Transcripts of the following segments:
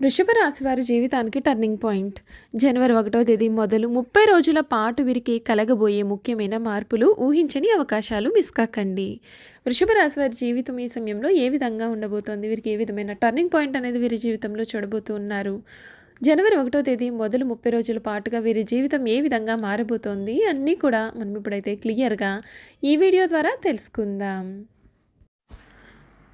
వృషభ రాశి వారి జీవితానికి టర్నింగ్ పాయింట్ జనవరి ఒకటో తేదీ మొదలు ముప్పై రోజుల పాటు వీరికి కలగబోయే ముఖ్యమైన మార్పులు ఊహించని అవకాశాలు మిస్ కాకండి. వృషభ రాశి వారి జీవితం ఈ సమయంలో ఏ విధంగా ఉండబోతోంది? వీరికి ఏ విధమైన టర్నింగ్ పాయింట్ అనేది వీరి జీవితంలో చూడబోతూ ఉన్నారు? జనవరి ఒకటో తేదీ మొదలు ముప్పై రోజుల పాటుగా వీరి జీవితం ఏ విధంగా మారబోతోంది? అన్నీ కూడా మనం ఇప్పుడైతే క్లియర్గా ఈ వీడియో ద్వారా తెలుసుకుందాం.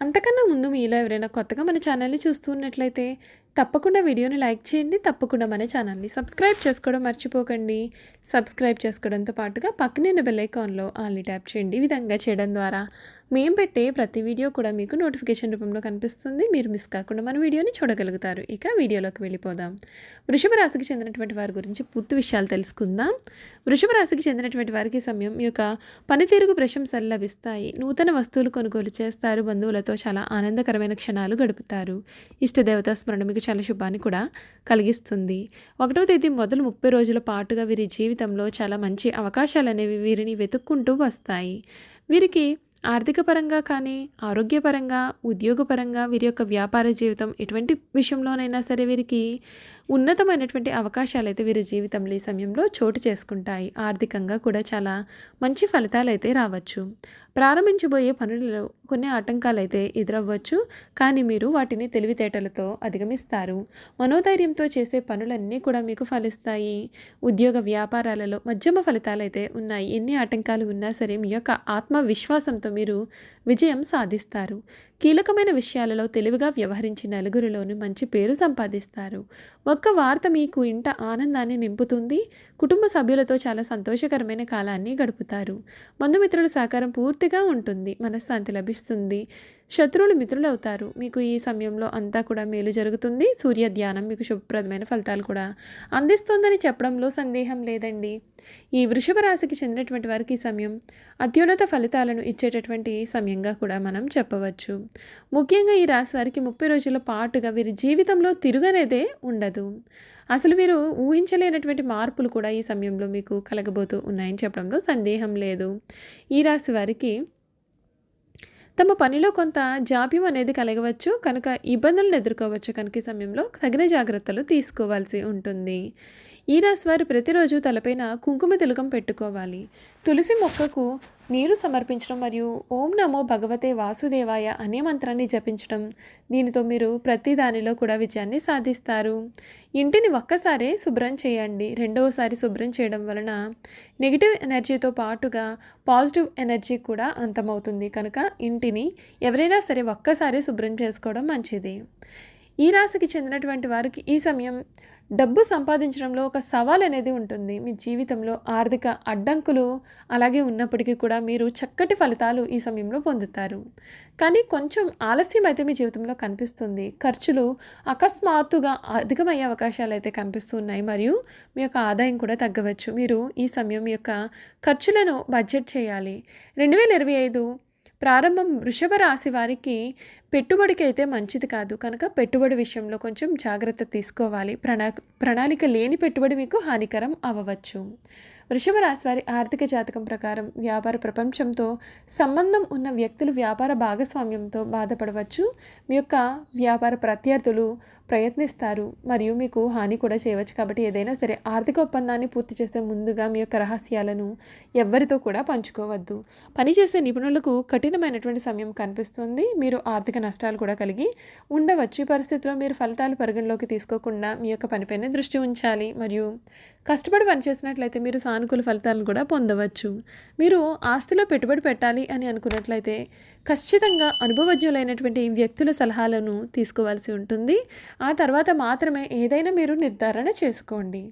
అంతకన్నా ముందు మీలో ఎవరైనా కొత్తగా మన ఛానల్ని చూస్తున్నట్లయితే తప్పకుండా వీడియోని లైక్ చేయండి తప్పకుండా మన ఛానల్ని సబ్స్క్రైబ్ చేసుకోవడం మర్చిపోకండి. సబ్స్క్రైబ్ చేసుకోవడంతో పాటుగా పక్కనే బెల్ ఐకాన్లో ఆల్ని ట్యాప్ చేయండి. ఈ విధంగా చేయడం ద్వారా మేము పెట్టే ప్రతి వీడియో కూడా మీకు నోటిఫికేషన్ రూపంలో కనిపిస్తుంది. మీరు మిస్ కాకుండా మన వీడియోని చూడగలుగుతారు. ఇక వీడియోలోకి వెళ్ళిపోదాం. వృషభ రాశికి చెందినటువంటి వారి గురించి పూర్తి విషయాలు తెలుసుకుందాం. వృషభ రాశికి చెందినటువంటి వారికి సమయం మీ యొక్క పనితీరుకు ప్రశంసలు లభిస్తాయి. నూతన వస్తువులు కొనుగోలు చేస్తారు. బంధువులతో చాలా ఆనందకరమైన క్షణాలు గడుపుతారు. ఇష్టదేవత స్మరణ మీకు చాలా శుభాన్ని కూడా కలిగిస్తుంది. ఒకటో తేదీ మొదలు ముప్పై రోజుల పాటుగా వీరి జీవితంలో చాలా మంచి అవకాశాలు అనేవి వీరిని వెతుక్కుంటూ వస్తాయి. వీరికి ఆర్థిక పరంగా కానీ ఆరోగ్యపరంగా ఉద్యోగపరంగా వీరి యొక్క వ్యాపార జీవితం ఎటువంటి విషయంలోనైనా సరే వీరికి ఉన్నతమైనటువంటి అవకాశాలు అయితే వీరి జీవితంలో ఈ సమయంలో చోటు చేసుకుంటాయి. ఆర్థికంగా కూడా చాలా మంచి ఫలితాలు అయితే రావచ్చు. ప్రారంభించబోయే పనులలో కొన్ని ఆటంకాలు అయితే ఎదురవ్వచ్చు. కానీ మీరు వాటిని తెలివితేటలతో అధిగమిస్తారు. మనోధైర్యంతో చేసే పనులన్నీ కూడా మీకు ఫలిస్తాయి. ఉద్యోగ వ్యాపారాలలో మధ్యమ ఫలితాలు అయితే ఉన్నాయి. ఎన్ని ఆటంకాలు ఉన్నా సరే మీ యొక్క ఆత్మవిశ్వాసంతో మీరు విజయం సాధిస్తారు. కీలకమైన విషయాలలో తెలివిగా వ్యవహరించి నలుగురిలోనూ మంచి పేరు సంపాదిస్తారు. ఒక్క వార్త మీకు ఇంట ఆనందాన్ని నింపుతుంది. కుటుంబ సభ్యులతో చాలా సంతోషకరమైన కాలాన్ని గడుపుతారు. బంధుమిత్రుల సహకారం పూర్తిగా ఉంటుంది. మనశ్శాంతి లభిస్తుంది. శత్రువులు మిత్రులు అవుతారు మీకు ఈ సమయంలో అంతా కూడా మేలు జరుగుతుంది. సూర్య ధ్యానం మీకు శుభప్రదమైన ఫలితాలు కూడా అందిస్తుందని చెప్పడంలో సందేహం లేదండి. ఈ వృషభ రాశికి చెందినటువంటి వారికి ఈ సమయం అత్యున్నత ఫలితాలను ఇచ్చేటటువంటి సమయంగా కూడా మనం చెప్పవచ్చు. ముఖ్యంగా ఈ రాశి వారికి ముప్పై రోజుల పాటుగా వీరి జీవితంలో తిరుగనేదే ఉండదు. అసలు వీరు ఊహించలేనటువంటి మార్పులు కూడా ఈ సమయంలో మీకు కలగబోతూ ఉన్నాయని చెప్పడంలో సందేహం లేదు. ఈ రాశి వారికి తమ పనిలో కొంత జాప్యం అనేది కలగవచ్చు కనుక ఇబ్బందులను ఎదుర్కోవచ్చు కనుక సమయంలో తగిన జాగ్రత్తలు తీసుకోవాల్సి ఉంటుంది. ఈ రాశి వారు ప్రతిరోజు తలపైన కుంకుమ తిలకం పెట్టుకోవాలి. తులసి మొక్కకు నీరు సమర్పించడం మరియు ఓం నమో భగవతే వాసుదేవాయ అనే మంత్రాన్ని జపించడం దీనితో మీరు ప్రతి దానిలో కూడా విజయాన్ని సాధిస్తారు. ఇంటిని ఒక్కసారే శుభ్రం చేయండి. రెండవసారి శుభ్రం చేయడం వలన నెగిటివ్ ఎనర్జీతో పాటుగా పాజిటివ్ ఎనర్జీ కూడా అంతమవుతుంది. కనుక ఇంటిని ఎవరైనా సరే ఒక్కసారి శుభ్రం చేసుకోవడం మంచిది. ఈ రాశికి చెందినటువంటి వారికి ఈ సమయం డబ్బు సంపాదించడంలో ఒక సవాల్ అనేది ఉంటుంది. మీ జీవితంలో ఆర్థిక అడ్డంకులు అలాగే ఉన్నప్పటికీ కూడా మీరు చక్కటి ఫలితాలు ఈ సమయంలో పొందుతారు. కానీ కొంచెం ఆలస్యం అయితే మీ జీవితంలో కనిపిస్తుంది. ఖర్చులు అకస్మాత్తుగా అధికమయ్యే అవకాశాలు అయితే కనిపిస్తున్నాయి మరియు మీ యొక్క ఆదాయం కూడా తగ్గవచ్చు. మీరు ఈ సమయం మీ యొక్క ఖర్చులను బడ్జెట్ చేయాలి. రెండు వేల ఇరవై ఐదు ప్రారంభం వృషభ రాశి వారికి పెట్టుబడికి అయితే మంచిది కాదు. కనుక పెట్టుబడి విషయంలో కొంచెం జాగ్రత్త తీసుకోవాలి. ప్రణా ప్రణాళిక లేని పెట్టుబడి మీకు హానికరం అవ్వవచ్చు. వృషభ రాశి వారి ఆర్థిక జాతకం ప్రకారం వ్యాపార ప్రపంచంతో సంబంధం ఉన్న వ్యక్తులు వ్యాపార భాగస్వామ్యంతో బాధపడవచ్చు. మీ యొక్క వ్యాపార ప్రత్యర్థులు ప్రయత్నిస్తారు మరియు మీకు హాని కూడా చేయవచ్చు. కాబట్టి ఏదైనా సరే ఆర్థిక ఒప్పందాన్ని పూర్తి చేసే ముందుగా మీ యొక్క రహస్యాలను ఎవ్వరితో కూడా పంచుకోవద్దు. పనిచేసే నిపుణులకు కఠినమైనటువంటి సమయం కనిపిస్తుంది. మీరు ఆర్థిక నష్టాలు కూడా కలిగి ఉండవచ్చు. ఈ పరిస్థితిలో మీరు ఫలితాలు పరిగణలోకి తీసుకోకుండా మీ యొక్క పనిపైన దృష్టి ఉంచాలి. మరియు కష్టపడి పనిచేసినట్లయితే మీరు సానుకూల ఫలితాలను కూడా పొందవచ్చు. మీరు ఆస్తిలో పెట్టుబడి పెట్టాలి అని అనుకున్నట్లయితే ఖచ్చితంగా అనుభవజ్ఞులైనటువంటి వ్యక్తుల సలహాలను తీసుకోవాల్సి ఉంటుంది. ఆ తర్వాత మాత్రమే ఏదైనా మీరు నిర్ధారణ చేసుకోండి.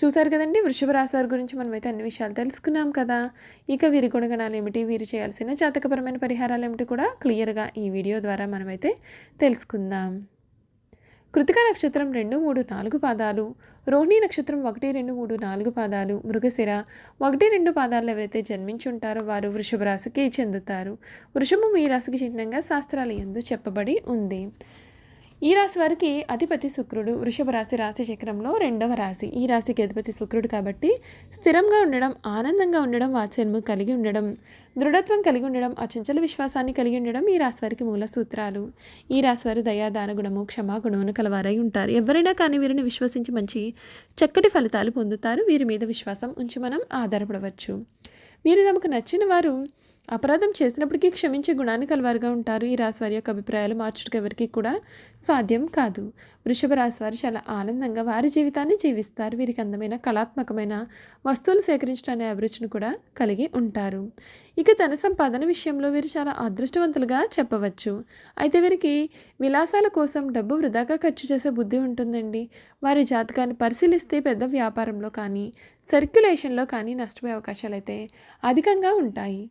చూశారు కదండి వృషభ రాశి వారి గురించి మనమైతే అన్ని విషయాలు తెలుసుకున్నాం కదా. ఇక వీరి గుణగణాలు ఏమిటి? వీరు చేయాల్సిన జాతకపరమైన పరిహారాలు ఏమిటి కూడా క్లియర్గా ఈ వీడియో ద్వారా మనమైతే తెలుసుకుందాం. కృతిక నక్షత్రం రెండు మూడు నాలుగు పాదాలు. రోహిణి నక్షత్రం ఒకటి రెండు మూడు నాలుగు పాదాలు. మృగశిర ఒకటి రెండు పాదాలు ఎవరైతే జన్మించి ఉంటారో వారు వృషభ రాశికి చెందుతారు. వృషభం ఈ రాశికి చిహ్నంగా శాస్త్రాలు ఎందు చెప్పబడి ఉంది. ఈ రాశి వారికి అధిపతి శుక్రుడు వృషభ రాశి రాశి చక్రంలో రెండవ రాశి. ఈ రాశికి అధిపతి శుక్రుడు కాబట్టి స్థిరంగా ఉండడం ఆనందంగా ఉండడం వాత్సల్యము కలిగి ఉండడం దృఢత్వం కలిగి ఉండడం అచంచల విశ్వాసాన్ని కలిగి ఉండడం ఈ రాశి వారికి మూల సూత్రాలు. ఈ రాశి వారు దయాదాన గుణము క్షమా గుణమును కలవారై ఉంటారు. ఎవరైనా కానీ వీరిని విశ్వసించి మంచి చక్కటి ఫలితాలు పొందుతారు. వీరి మీద విశ్వాసం ఉంచి మనం ఆధారపడవచ్చు. వీరు తమకు నచ్చిన వారు అపరాధం చేసినప్పటికీ క్షమించే గుణాన్ని కలవారుగా ఉంటారు. ఈ రాశివారి యొక్క అభిప్రాయాలు మార్చుటకు ఎవరికి కూడా సాధ్యం కాదు. వృషభ రాశివారు చాలా ఆనందంగా వారి జీవితాన్ని జీవిస్తారు. వీరికి అందమైన కళాత్మకమైన వస్తువులు సేకరించడానికి అభిరుచిని కూడా కలిగి ఉంటారు. ఇక ధన సంపాదన విషయంలో వీరు చాలా అదృష్టవంతులుగా చెప్పవచ్చు. అయితే వీరికి విలాసాల కోసం డబ్బు వృధాగా ఖర్చు చేసే బుద్ధి ఉంటుందండి. వారి జాతకాన్ని పరిశీలిస్తే పెద్ద వ్యాపారంలో కానీ సర్క్యులేషన్లో కానీ నష్టపోయే అవకాశాలు అయితే అధికంగా ఉంటాయి.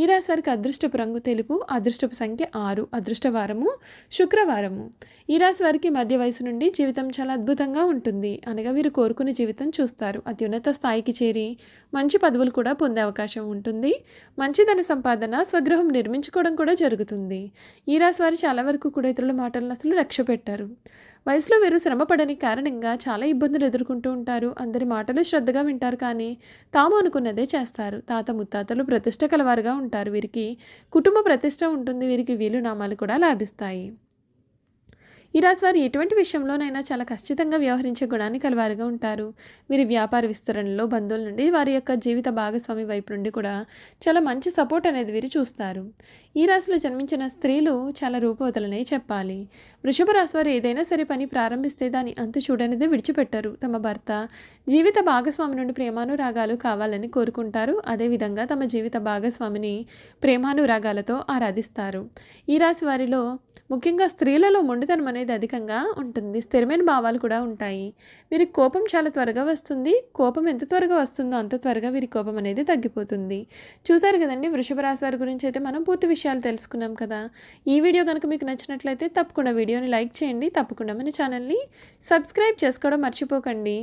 ఈ రాశివారికి అదృష్టపు రంగు తెలుపు అదృష్టపు సంఖ్య ఆరు అదృష్టవారము శుక్రవారము. ఈ రాశి వారికి మధ్య వయసు నుండి జీవితం చాలా అద్భుతంగా ఉంటుంది. అనగా వీరు కోరుకునే జీవితం చూస్తారు. అత్యున్నత స్థాయికి చేరి మంచి పదవులు కూడా పొందే అవకాశం ఉంటుంది. మంచి ధన సంపాదన స్వగృహం నిర్మించుకోవడం కూడా జరుగుతుంది. ఈ రాశి వారు చాలా వరకు కూడా ఇతరుల మాటలను అసలు లక్ష్య పెట్టారు. వయసులో వీరు శ్రమపడని కారణంగా చాలా ఇబ్బందులు ఎదుర్కొంటూ ఉంటారు. అందరి మాటలు శ్రద్ధగా వింటారు కానీ తాము అనుకున్నదే చేస్తారు. తాత ముత్తాతలు ప్రతిష్ట కలవారుగా ఉంటారు. వీరికి కుటుంబ ప్రతిష్ట ఉంటుంది. వీరికి వీలు నామాలు కూడా లాభిస్తాయి. ఈ రాశి వారు ఎటువంటి విషయంలోనైనా చాలా ఖచ్చితంగా వ్యవహరించే గుణాన్ని కలవారుగా ఉంటారు. వీరి వ్యాపార విస్తరణలో బంధువుల నుండి వారి యొక్క జీవిత భాగస్వామి వైపు నుండి కూడా చాలా మంచి సపోర్ట్ అనేది వీరు చూస్తారు. ఈ రాశిలో జన్మించిన స్త్రీలు చాలా రూపవతలనే చెప్పాలి. వృషభ రాశి వారు ఏదైనా సరే పని ప్రారంభిస్తే దాని అంతు చూడనిదే విడిచిపెట్టరు. తమ భర్త జీవిత భాగస్వామి నుండి ప్రేమానురాగాలు కావాలని కోరుకుంటారు. అదేవిధంగా తమ జీవిత భాగస్వామిని ప్రేమానురాగాలతో ఆరాధిస్తారు. ఈ రాశి వారిలో ముఖ్యంగా స్త్రీలలో మొండితనం అనేది అధికంగా ఉంటుంది. స్థిరమైన భావాలు కూడా ఉంటాయి. వీరికి కోపం చాలా త్వరగా వస్తుంది. కోపం ఎంత త్వరగా వస్తుందో అంత త్వరగా వీరి కోపం అనేది తగ్గిపోతుంది. చూసారు కదండి వృషభ రాశి వారి గురించి అయితే మనం పూర్తి విషయాలు తెలుసుకున్నాం కదా. ఈ వీడియో కనుక మీకు నచ్చినట్లయితే తప్పకుండా వీడియోని లైక్ చేయండి. తప్పకుండా మన ఛానల్ని సబ్స్క్రైబ్ చేసుకోవడం మర్చిపోకండి.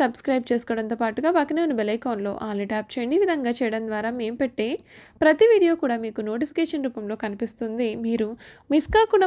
సబ్స్క్రైబ్ చేసుకోవడంతో పాటుగా పక్కనే ఉన్న బెలైకాన్లో ఆల్ ట్యాప్ చేయండి. ఈ విధంగా చేయడం ద్వారా మేము పెట్టే ప్రతి వీడియో కూడా మీకు నోటిఫికేషన్ రూపంలో కనిపిస్తుంది. మీరు మిస్ కాకుండా